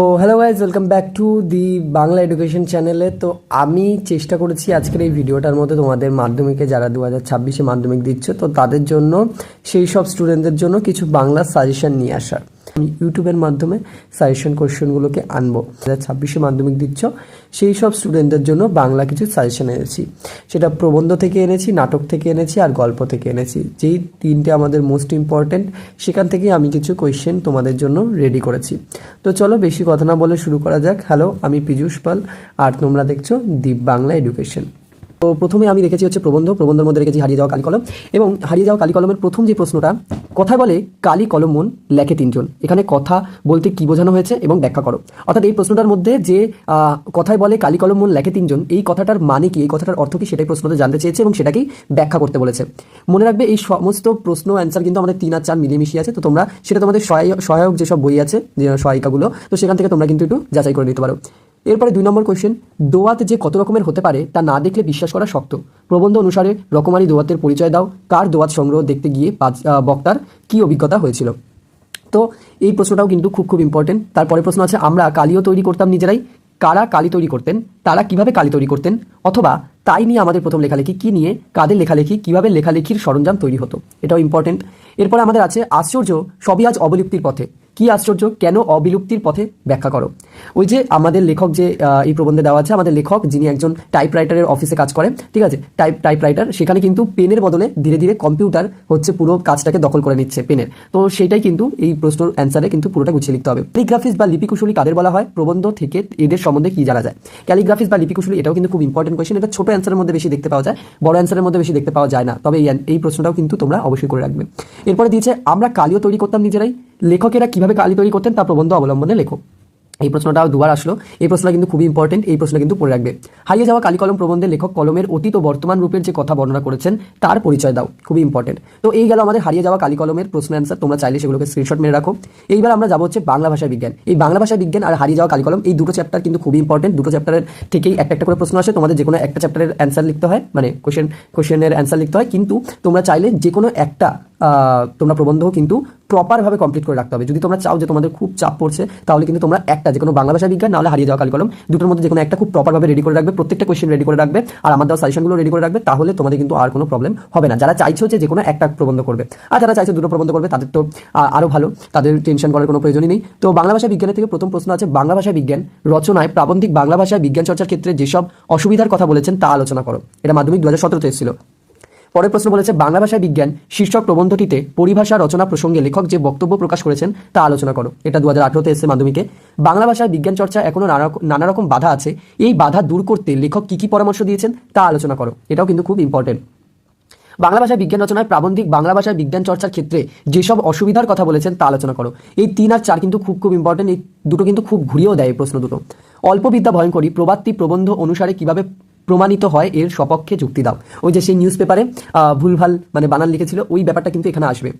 তো hello guys welcome back to the Bangla education চ্যানেলে তো আমি চেষ্টা করেছি আজকের এই ভিডিওটার মধ্যে তোমাদের মাধ্যমিকে যারা দু হাজার ছাব্বিশে মাধ্যমিক দিচ্ছে, তো তাদের জন্য, সেই সব স্টুডেন্টদের জন্য কিছু বাংলা সাজেশন নিয়ে আসার। আমি ইউটিউবের মাধ্যমে সাজেশন কোশ্চেনগুলোকে আনব। হাজার ছাব্বিশে মাধ্যমিক দিচ্ছ, সেই সব স্টুডেন্টদের জন্য বাংলা কিছু সাজেশন এনেছি। সেটা প্রবন্ধ থেকে এনেছি, নাটক থেকে এনেছি আর গল্প থেকে এনেছি। যেই তিনটে আমাদের মোস্ট ইম্পর্টেন্ট সেখান থেকে আমি কিছু কোয়েশ্চেন তোমাদের জন্য রেডি করেছি। তো চলো বেশি কথা না বলে শুরু করা যাক। হ্যালো আমি পীযূষ পাল আর তোমরা দেখছ দীপ বাংলা এডুকেশন তো প্রথমে আমি রেখেছি হচ্ছে প্রবন্ধ, প্রবন্ধের মধ্যে রেখেছি হারিয়ে যাওয়া কালি কলম এবং হারিয়ে যাওয়া কালি কলমের প্রথম যে প্রশ্নটা কথায় বলে কালি কলম মন লেখে তিনজন। এখানে কথা বলতে কি বোঝানো হয়েছে এবং ব্যাখ্যা করো। অর্থাৎ এই প্রশ্নটার মধ্যে যে কথায় বলে কালি কলম মন লেখে তিনজন, এই কথাটার মানে কি, এই কথাটার অর্থ কি সেটাই প্রশ্নতে জানতে চেয়েছে এবং সেটাকেই ব্যাখ্যা করতে বলেছে। মনে রাখবে এই সমস্ত প্রশ্ন অ্যান্সার কিন্তু আমাদের তিন আর চার মিলিয়ে আছে, তো তোমরা সেটা তোমাদের সহায়- সহায়ক যেসব বই আছে, যে সহায়িকাগুলো, তো সেখান থেকে তোমরা কিন্তু একটু যাচাই করে নিতে পারো। এরপরে দুই নম্বর কোয়েশ্চেন দোয়াত যে কত রকমের হতে পারে তা না দেখলে বিশ্বাস করা শক্ত। প্রবন্ধ অনুসারে রকমারি দোয়াতের পরিচয় দাও, কার দোয়াত সংগ্রহ দেখতে গিয়ে বক্তার কি অভিজ্ঞতা হয়েছিল। তো এই প্রশ্নটাও কিন্তু খুব খুব ইম্পর্টেন্ট তারপরে প্রশ্ন আছে, আমরা কালিও তৈরি করতাম নিজেরাই? কারা কালি তৈরি করতেন? তারা কীভাবে কালি তৈরি করতেন? অথবা তাই নিয়ে আমাদের প্রথম লেখালেখি কি নিয়ে, কাদের লেখালেখি, কীভাবে লেখালেখির সরঞ্জাম তৈরি হতো? এটাও ইম্পর্টেন্ট এরপরে আমাদের আছে, আশ্চর্য, সবই আজ অবলুপ্তির পথে। কি আশ্চর্য, কেন অবিলুপ্তির পথে ব্যাখ্যা করো? ওই যে আমাদের লেখক যে এই প্রবন্ধে দেওয়া আছে, আমাদের লেখক যিনি একজন টাইপরাইটারের অফিসে কাজ করেন, ঠিক আছে? টাইপ টাইপরাইটার সেখানে কিন্তু পেনের বদলে ধীরে ধীরে কম্পিউটার হচ্ছে পুরো কাজটাকে দখল করে নিচ্ছে পেনের। তো সেটাই কিন্তু এই প্রশ্নের অ্যান্সারে কিন্তু পুরোটা গুছিয়ে লিখতে হবে। ক্যালিগ্রাফিস বা লিপিকুশলী কাদের বলা হয়? প্রবন্ধ থেকে এদের সম্বন্ধে কি জানা যায়? ক্যালিগ্রাফিস বা লিপিকুশলী এটাও কিন্তু খুব ইম্পর্টেন্ট কোয়েশ্চেন এটা ছোট অ্যান্সারের মধ্যে বেশি দেখতে পাওয়া যায়, বড় অ্যান্সারের মধ্যে বেশি দেখতে পাওয়া যায় না। তবে এই প্রশ্নটাও কিন্তু তোমরা অবশ্যই করে রাখবে। এরপরে দিয়েছে, আমরা কালিও তৈরি করতাম নিজেরাই। লেখকেরা কীভাবে কালি তৈরি করতেন তা প্রবন্ধ অবলম্বনে লেখো। এই প্রশ্নটাও দুবার আসলো। এই প্রশ্নটা কিন্তু খুবই ইম্পর্টেন্ট এই প্রশ্ন কিন্তু পড়ে রাখবে। হারিয়ে যাওয়া কালি কলম প্রবন্ধে লেখক কলমের অতীত ও বর্তমান রূপের যে কথা বর্ণনা করেছেন, তার পরিচয় দাও। খুবই ইম্পর্টেন্ট তো এই গেল আমাদের হারিয়ে যাওয়া কালি কলমের প্রশ্ন অ্যান্সার তোমরা চাইলে সেগুলোকে স্ক্রিনশট মেরে রাখো। এইবার আমরা যাব হচ্ছে বাংলা ভাষা বিজ্ঞান। এই বাংলা ভাষা বিজ্ঞান আর হারিয়ে যাওয়া কালি কলম, এই দুটো চ্যাপ্টার কিন্তু খুবই ইম্পর্টেন্ট দুটো চ্যাপ্টারের থেকেই একটা একটা করে প্রশ্ন আসে। তোমাদের যে কোনো একটা চ্যাপ্টারের অ্যান্সার লিখতে হয় মানে কোশ্চেন কোশ্চেনের অ্যান্সার লিখতে হয়। কিন্তু তোমরা চাইলে যে কোনো একটা তোমরা প্রবন্ধ কিন্তু প্রপারভাবে কমপ্লিট করে রাখতে হবে। যদি তোমরা চাও যে তোমাদের খুব চাপ পড়ছে তাহলে কিন্তু তোমরা একটা যে কোনো বাংলা ভাষা বিজ্ঞান নাহলে হারিয়ে যাওয়া কালিকলম দুটোর মধ্যে যে কোনো একটা খুব প্রপারভাবে রেডি করে রাখবে প্রত্যেকটা কোয়েশ্চেন রেডি করে রাখবে আর আমার দেওয়া সাজেশনগুলো রেডি করে রাখবে তাহলে তোমাদের কিন্তু আর কোনো প্রবলেম হবে না। যারা চাইছো যে কোনো একটা প্রবন্ধ করবে আর যারা চাইছো দুটো প্রবন্ধ করবে তাদের তো আহ, আরও ভালো তাদের টেনশন করার কোনো প্রয়োজনই নেই। তো বাংলা ভাষা বিজ্ঞানের থেকে প্রথম প্রশ্ন আছে বাংলা ভাষা বিজ্ঞান রচনায় প্রাবন্ধিক বাংলা ভাষা বিজ্ঞান চর্চার ক্ষেত্রে যেসব অসুবিধার কথা বলেছেন তা আলোচনা করো। এটা মাধ্যমিক দু হাজার সতেরোতে এসেছিল। পরের প্রশ্ন বলেছে, বাংলা ভাষা বিজ্ঞান, শীর্ষক প্রবন্ধটিতে পরিভাষা রচনা প্রসঙ্গে লেখক যে বক্তব্য প্রকাশ করেছেন, তা আলোচনা করো। এটা দু হাজার আঠারোতে এসেছে মাধ্যমিকে। বাংলা ভাষায় বিজ্ঞান চর্চা এখনও নানা রকম বাধা আছে। এই বাধা দূর করতে লেখক কি কি পরামর্শ দিয়েছেন, তা আলোচনা করো। এটাও কিন্তু খুব ইম্পর্টেন্ট বাংলা ভাষায় বিজ্ঞান রচনায় প্রাবন্ধিক বাংলা ভাষায় বিজ্ঞান চর্চার ক্ষেত্রে যেসব অসুবিধার কথা বলেছেন, তা আলোচনা করো। এই তিন আর চার কিন্তু খুব খুব ইম্পর্টেন্ট এই দুটো কিন্তু খুব ঘুরিয়েও দেয় এই প্রশ্ন দুটো। অল্প বিদ্যা ভয়ঙ্করী প্রবাত্তি প্রবন্ধ অনুসারে কীভাবে প্রমাণিত হয়, এর সপক্ষে যুক্তি দাও। ওই যে সেই নিউজ পেপারে ভুলভাল মানে বানান লিখেছিল, ওই ব্যাপারটা কিন্তু এখানে আসবে।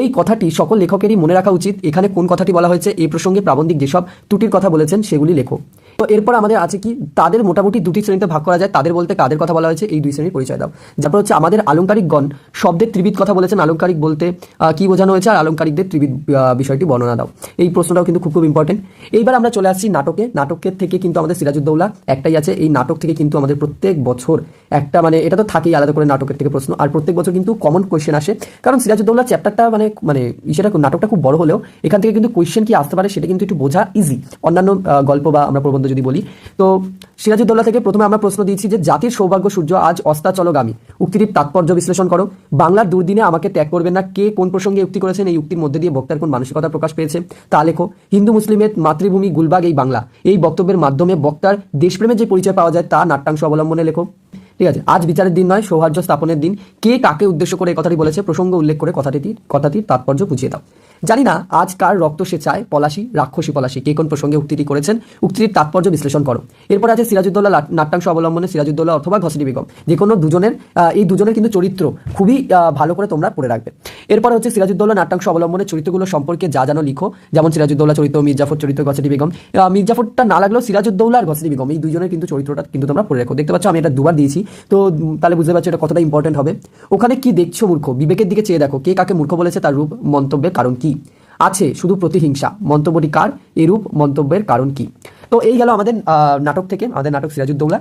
এই কথাটি সকল লেখকেরই মনে রাখা উচিত। এখানে কোন কথাটি বলা হয়েছে এই প্রসঙ্গে প্রাবন্ধিক যেসব ত্রুটির কথা বলেছেন, সেগুলি লেখো। তো এরপর আমাদের আছে কি, তাদের মোটামুটি দুটি শ্রেণীতে ভাগ করা যায়। তাদের বলতে কাদের কথা বলা হয়েছে, এই দুই শ্রেণির পরিচয় দাও। তারপর হচ্ছে আমাদের আলংকারিকগণ, শব্দের ত্রিবিদ কথা বলেছেন আলংকারিক বলতে কি বোঝানো হয়েছে আর আলংকারিকদের ত্রিবিদ বিষয়টি বর্ণনা দাও। এই প্রশ্নটাও কিন্তু খুব খুব ইম্পর্টেন্ট এইবার আমরা চলে আসছি নাটকে। নাটকের থেকে কিন্তু আমাদের সিরাজউদ্দৌলা, একটাই আছে। এই নাটক থেকে কিন্তু আমাদের প্রত্যেক বছর একটা মানে এটা তো থাকেই আলাদা করে নাটকের থেকে প্রশ্ন। আর প্রত্যেক বছর কিন্তু কমন কোয়েশ্চেন আসে। কারণ সিরাজউদ্দৌলা চ্যাপ্টারটা মানে মানে সেটা নাটকটা খুব বড় হলেও, এখান থেকে কিন্তু কোয়েশ্চেন কি আসতে পারে সেটা কিন্তু একটু বোঝা ইজি অন্যান্য গল্প বা আমরা প্রবন্ধ যদি বলি। তো সিরাজউদ্দৌলা থেকে প্রথমে আমরা প্রশ্ন দিয়েছি যে, জাতির সৌভাগ্য সূর্য আজ অস্তাচলগামী। উক্তিটির তাৎপর্য বিশ্লেষণ করো। বাংলার দুর্দিনে আমাকে ত্যাগ করবেন না। কে কোন প্রসঙ্গে উক্তি করেছেন? এই উক্তির মধ্যে দিয়ে বক্তার কোন মানসিকতা প্রকাশ পেয়েছে? তা লেখো। হিন্দু মুসলিমের মাতৃভূমি গুলবাগ, এই বাংলা। এই বক্তব্যের মাধ্যমে বক্তার দেশপ্রেমের যে পরিচয় পাওয়া যায়, তা নাট্যাংশ অবলম্বনে লেখো। ঠিক আছে, আজ বিচারের দিন নয় সৌহার্দ্য স্থাপনের দিন। কে কাকে উদ্দেশ্য করে কথাটি বলেছে? প্রসঙ্গ উল্লেখ করে কথাটি কথাটির তাৎপর্য বুঝিয়ে দাও। জানি না আজ কার রক্ত সে চায়, পলাশি, রাক্ষসী পলাশি। কে কোন প্রসঙ্গে উক্তিটি করেছেন? উক্তিটির তাৎপর্য বিশ্লেষণ করো। এরপর আছে সিরাজউদ্দৌলা নাট্যাংশ অবলম্বনে সিরাজউদ্দৌলা অথবা ঘসিটি বেগম। যে কোনো দুজনের এই দুজনের কিন্তু চরিত্র খুবই ভালো করে তোমরা পড়ে রাখবে। এরপরে হচ্ছে সিরাজউদ্দৌলা নাট্যাংশ অবলম্বনে চরিত্রগুলো সম্পর্কে যা জানো লিখো। যেমন সিরাজউদ্দৌলা চরিত্র, মির্জাফর চরিত্র ঘসিটি বেগম। মির্জাফরটা না লাগলেও সিরাজউদ্দৌলা আর ঘসিটি বেগম, এই দুজনের কিন্তু চরিত্রটা কিন্তু তোমরা পড়ে রাখো। দেখতে পাচ্ছ আমি এটা দুবার দিয়েছি, তো তাহলে বুঝতে পারছ এটা কতটা ইম্পর্টেন্ট হবে। ওখানে কি দেখছ মূর্খ? বিবেকের দিকে চেয়ে দেখো। কে কাকে মূর্খ বলেছে তার রূপ, মন্তব্যের কারণ কি? আছে শুধু প্রতিহিংসা। মন্তব্যটি কার? এরূপ মন্তব্যের কারণ কি? তো এই গেল আমাদের নাটক থেকে, আমাদের নাটক সিরাজুদ্দৌলা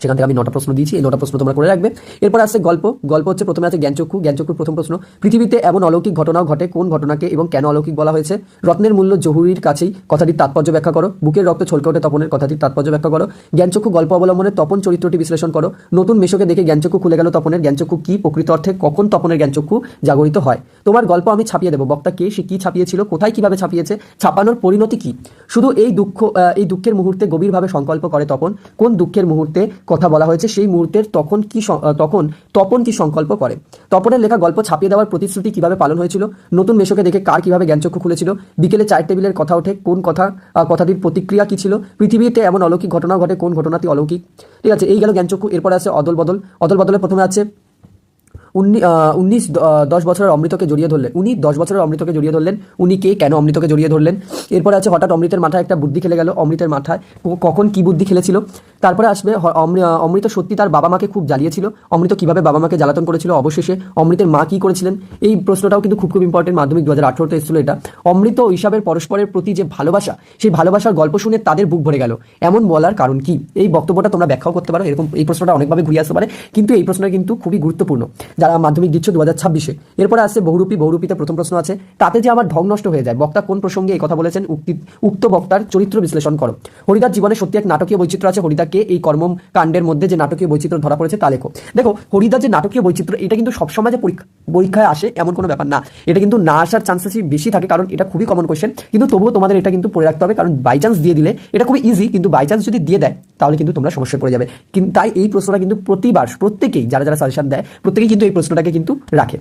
সেখান থেকে আমি নটা প্রশ্ন দিয়েছি, এই নটা প্রশ্ন তোমরা করে রাখবে। এরপর আসছে গল্প। গল্প হচ্ছে প্রথমে আছে জ্ঞানচক্ষু। জ্ঞানচক্ষুর প্রথম প্রশ্ন, পৃথিবীতে এমন অলৌকিক ঘটনাও ঘটে, কোন ঘটনাকে এবং কেন অলৌকিক বলা হয়েছে? রত্নের মূল্য জহুরির কাছেই কথাটির তাৎপর্য ব্যাখ্যা করো। বুকের রক্ত ছলকে ওঠে তপনের কথাটির তাৎপর্য ব্যাখ্যা করো। জ্ঞানচক্ষু গল্প অবলম্বনে তপন চরিত্রটি বিশ্লেষণ করো। নতুন মেশোকে দেখে জ্ঞানচক্ষু খুলে গেল তপনের। জ্ঞানচক্ষু কি প্রকৃত অর্থে কখন তপনের জ্ঞানচক্ষু জাগরিত হয়? তোমার গল্প আমি ছাপিয়ে দেবো। বক্তা কে, সে কি ছাপিয়েছিল, কোথায় কীভাবে ছাপিয়েছে, ছাপানোর পরিণতি কি? শুধু এই দুঃখ এই দুঃখের মুহূর্তে গভীরভাবে সংকল্প করে তপন। কোন দুঃখের মুহূর্তে কথা বলা হয়েছে, সেই মুহূর্তের তখন কি তখন তপন কি সংকল্প করে? তপনের লেখা গল্প ছাপিয়ে দেওয়ার প্রতিশ্রুতি কীভাবে পালন হয়েছিল? নতুন মেশোকে দেখে কার কীভাবে জ্ঞানচক্ষু খুলেছিল? বিকেলে চায়ের টেবিলের কথা ওঠে, কোন কথা কথাটির প্রতিক্রিয়া কি ছিল? পৃথিবীতে এমন অলৌকিক ঘটনা ঘটে, কোন ঘটনাটি অলৌকিক? ঠিক আছে, এই গেল জ্ঞানচক্ষু এরপরে আছে অদল বদল। অদল বদলে প্রথমে আছে উনিশ দশ বছরের অমৃতকে জড়িয়ে ধরলেন। উনি দশ বছরের অমৃতকে জড়িয়ে ধরলেন। উনি কে, কেন অমৃতকে জড়িয়ে ধরলেন? এরপরে আছে হঠাৎ অমৃতের মাথায় একটা বুদ্ধি খেলে গেল। অমৃতের মাথায় কখন কি বুদ্ধি খেলেছিল? তারপরে আসবে অমৃত সত্যি তার বাবা মাকে খুব জ্বালিয়েছিল। অমৃত কীভাবে বাবা মাকে জ্বালাতন করেছিল অবশেষে অমৃতের মা কি করেছিলেন? এই প্রশ্নটাও কিন্তু খুব খুব ইম্পর্টেন্ট মাধ্যমিক দু হাজার এসেছিল এটা। অমৃত ও ঈশাবের পরস্পরের প্রতি যে ভালোবাসা, সেই ভালোবাসার গল্প শুনে তাদের বুক ভরে গেল। এমন বলার কারণ কি? এই বক্তব্যটা তোমরা ব্যাখ্যাও করতে পারো, এরকম এই প্রশ্নটা অনেকভাবে ঘুরিয়ে আসতে পারে। কিন্তু এই প্রশ্নটা কিন্তু খুবই গুরুত্বপূর্ণ। যারা মাধ্যমিক দিচ্ছ দু হাজার ছাব্বিশে, এরপরে আসছে বহুরূপী, বহুরূপীতে প্রথম প্রশ্ন আছে, তাতে যে আমার ঢং নষ্ট হয়ে যায়, বক্তা কোন প্রসঙ্গে এই কথা বলেছেন? উক্তি উক্ত বক্তার চরিত্র বিশ্লেষণ করো। হরিদার জীবনে সত্যি এক নাটকীয় বৈচিত্র্য আছে হরিদাকে এই কর্মকাণ্ডের মধ্যে যে নাটকীয় বৈচিত্র্য ধরা পড়েছে তা লেখো। দেখো হরিদার যে নাটকীয় বৈচিত্র্য, এটা কিন্তু সবসময় যে পরীক্ষা, পরীক্ষায় আসে এমন কোনো ব্যাপার না। এটা কিন্তু না আসার চান্সেসই বেশি থাকে, কারণ এটা খুবই কমন কোয়েশ্চেন কিন্তু তবুও তোমাদের এটা কিন্তু পড়ে রাখতে হবে, কারণ বাই চান্স দিয়ে দিলে এটা খুবই ইজি কিন্তু বাই চান্স যদি দিয়ে দেয়, তাহলে কিন্তু তোমরা সমস্যায় পড়ে যাবে। কিন্তু তাই এই প্রশ্নটা কিন্তু প্রতিবার, প্রত্যেকেই, যারা যারা সাজেশন দেয়, প্রত্যেকেই কিন্তু এই প্রশ্নটাকে কিন্তু রাখে।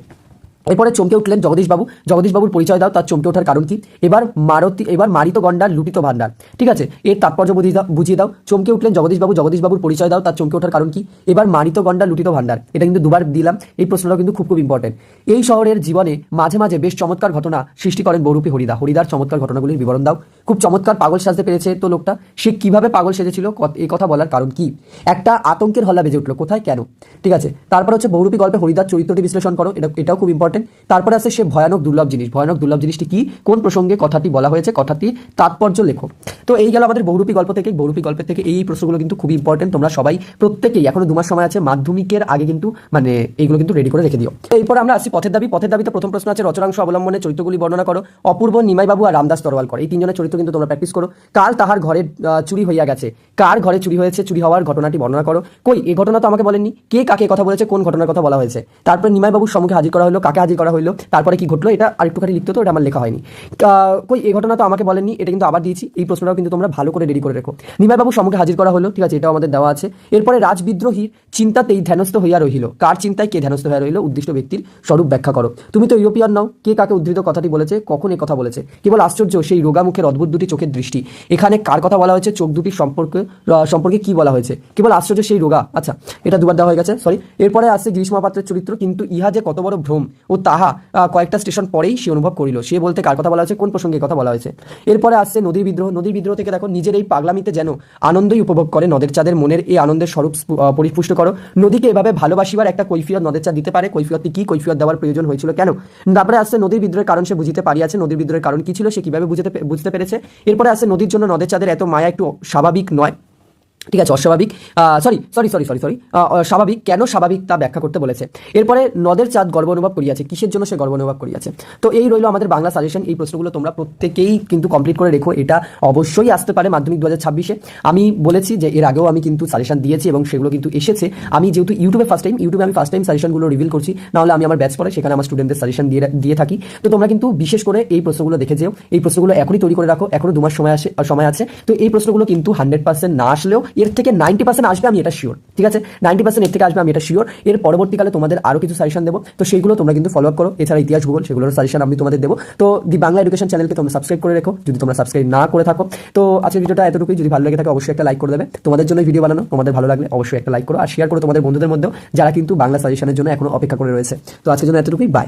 এরপরে চমকে উঠলেন জগদীশবাবু। জগদীশবাবুর পরিচয় দাও, তার চমকে ওঠার কারণ কি? এবার মারতি, এবার মারিত গন্ডার লুটিত ভান্ডার। ঠিক আছে? এর তাৎপর্য বুঝিয়ে দাও বুঝিয়ে দাও। চমকে উঠলেন জগদীশবাবু, জগদীশবাবুর পরিচয় দাও, তার চমকে ওঠার কারণ কি? এবার মারিত গন্ডার লুটিত ভান্ডার। এটা কিন্তু দুবার দিলাম, এই প্রশ্নটা কিন্তু খুব খুব ইম্পর্টেন্ট এই শহরের জীবনে মাঝে মাঝে বেশ চমৎকার ঘটনা সৃষ্টি করেন বহুরূপী হরিদা। হরিদার চমৎকার ঘটনাগুলির বিবরণ দাও। খুব চমৎকার পাগল সাজতে পেরেছে তো লোকটা। সে কীভাবে পাগল সেজেছিল এই কথা বলার কারণ কি? একটা আতঙ্কের হল্লা বেজে উঠল, কোথায়, কেন? ঠিক আছে? তারপর হচ্ছে বহুরূপী গল্পে হরিদার চরিত্রটি বিশ্লেষণ করো, এটা, এটাও খুব ইম্পর্টেন্ট তারপরে আছে সে ভয়ানক দুর্লভ জিনিস। ভয়ানক দুর্লভ জিনিসটি কি? কোন প্রসঙ্গে কথাটি বলা হয়েছে? কথাটি তাৎপর্য লেখো তো এই গেল আমাদের বহুরূপী গল্প থেকে। বহুরূপী গল্পের থেকে এই প্রশ্নগুলো কিন্তু খুবই ইম্পর্টেন্ট তোমরা সবাই প্রত্যেকেই, এখনও দু মাস সময় আছে, মাধ্যমিকের আগে কিন্তু মানে এইগুলো কিন্তু রেডি করে রেখে দিও। এরপর আমরা আসি পথের দাবি। পথের দাবিতে প্রথম প্রশ্ন আছে, রচনাংশ অবলম্বনে চরিত্রগুলি বর্ণনা করো। অপূর্ব নিমাইবাবু আর রামদাস তরওয়ালকর এই তিনজনের চরিত্র কিন্তু তোমরা প্র্যাকটিস করো। কাল তাহার ঘরে চুরি হইয়া গেছে। কার ঘরে চুরি হয়েছে, চুরি হওয়ার ঘটনাটি বর্ণনা করো। কই? এই ঘটনা তো আমাকে বলেননি। কে কাকে কথা বলেছে? কোন ঘটনার কথা বলা হয়েছে? তারপরে নিমাইবাবুর সম্মুখে হাজির করা হলো। কাকে হাজির করা হলো তারপরে কি ঘটলো? এটা আরেকটুখানি লিখতে তো এটা আমার লেখা হয়নি। কই, এই ঘটনা তো আমাকে বলেনি এটা কিন্তু আবার দিয়েছি। এই প্রশ্নটাও কিন্তু তোমরা ভালো করে রেডি করে রেখো। নিমাইবাবু সম্মুখে হাজির করা হলো, ঠিক আছে, এটাও আমাদের দেওয়া আছে। এরপরে রাজবিদ্রোহীর চিন্তাতেই ধ্যানস্থ হইয়া রহিল। কার চিন্তায় কে ধ্যানস্থ হইয়া রহিল? উদ্দিষ্ট ব্যক্তির স্বরূপ ব্যাখ্যা করো। তুমি তো ইউরোপিয়ান নাও, কে কাকে উদ্ধৃত কথাটি বলেছে, কখন এই কথা বলেছে? কেবল আশ্চর্য সেই রোগা মুখের অদ্ভুত দুটি চোখের দৃষ্টি। এখানে কার কথা বলা হয়েছে, চোখ দুটির সম্পর্কে সম্পর্কে কি বলা হয়েছে? কেবল আশ্চর্য সেই রোগা। আচ্ছা এটা দুবার দেওয়া হয়ে গেছে সরি এরপরে আসছে গ্রীষ্ম পাত্রের চরিত্র, কিন্তু ইহা যে কত বড় ভ্রম। ও তাহা কয়েকটা স্টেশন পরেই সে অনুভব করিল। সে বলতে কার কথা বলা হয়েছে? কোন প্রসঙ্গে কথা বলা হয়েছে? এরপরে আসছে নদীর বিদ্রোহ। নদীর বিদ্রোহ থেকে দেখো, নিজের এই পাগলামিতে যেন আনন্দই উপভোগ করে। নদের চাঁদের মনের এই আনন্দের স্বরূপ পরিপুষ্ট করো। নদীকে এভাবে ভালোবাসিবার একটা কৈফিয়ত নদের চাঁদ দিতে পারে। কৈফিয়তটি কি? কৈফিয়ত দেওয়ার প্রয়োজন হয়েছিল কেন? তারপরে আসছে নদীর বিদ্রোহের কারণ সে বুঝিতে পারিয়াছে। নদীর বিদ্রোহের কারণ কি ছিল সে কীভাবে বুঝতে বুঝতে পেরেছে? এরপরে আসছে নদীর জন্য নদের চাঁদের এত মায়া একটু স্বাভাবিক নয়। ঠিক আছে, অস্বাভাবিক। Sorry sorry sorry sorry sorry স্বাভাবিক। কেন স্বাভাবিক তা ব্যাখ্যা করতে বলেছে? এরপরে নদের চাঁদ গর্ব অনুভব করিয়াছে। কিসের জন্য সে গর্ব অনুভব করিয়াছে? তো এই রইল আমাদের বাংলা সাজেশন এই প্রশ্নগুলো তোমরা প্রত্যেকেই কিন্তু কমপ্লিট করে রেখো। এটা অবশ্যই আসতে পারে মাধ্যমিক দু ছাব্বিশে। আমি বলেছি যে এর আগেও আমি কিন্তু সাজেশন দিয়েছি এবং সেগুলো কিন্তু এসেছে। আমি যেহেতু ইউটিউবে ফার্স্ট টাইম ইউটিউবে আমি ফার্স্ট টাইম সাজেশনগুলো রিভিল করছি। নাহলে আমি আমার ব্যাচ পরে সেখানে আমার স্টুডেন্টদের সাজেশন দিয়ে দিয়ে থাকি। তো তোমরা কিন্তু বিশেষ করে এই প্রশ্নগুলো দেখে যেও। এই প্রশ্নগুলো এখনই তৈরি করে রাখো। এখনও দু মাস সময় আসে, সময় আছে। তো এই প্রশ্নগুলো কিন্তু হান্ড্রেড পার্সেন্ট না আসলেও এর থেকে নাইনটি পার্সেন্ট আসবে আমি এটা শিওর ঠিক আছে? নাইনটি পার্সেন্ট এর থেকে আসবে আমি এটা শিওর এর পরবর্তীকালে তোমাদের আরও কিছু সাজেশন দেবো। তো সেইগুলো তোমরা কিন্তু ফলো আপ করো। এছাড়া ইতিহাস, ভূগোল সেগুলোর সাজেশন আমি তোমাদের দেবো। তো দি বাংলা এডুকেশন চ্যানেলকে তোমরা সাবস্ক্রাইব করে রেখো। যদি তোমরা সাবস্ক্রাইব না করে থাকো। তো আজকের ভিডিওটা এতটুকুই। যদি ভালো লেগে থাকে অবশ্যই একটা লাইক করে দেবে। তোমাদের জন্য ভিডিও বানানো। তোমাদের ভালো লাগলে অবশ্যই একটা লাইক করো। আর শেয়ার করো তোমাদের বন্ধুদের মধ্যেও, যারা কিন্তু বাংলা সাজেশনের জন্য এখনও অপেক্ষা করে রয়েছে। তো আজকের জন্য এতটুকুই। বাই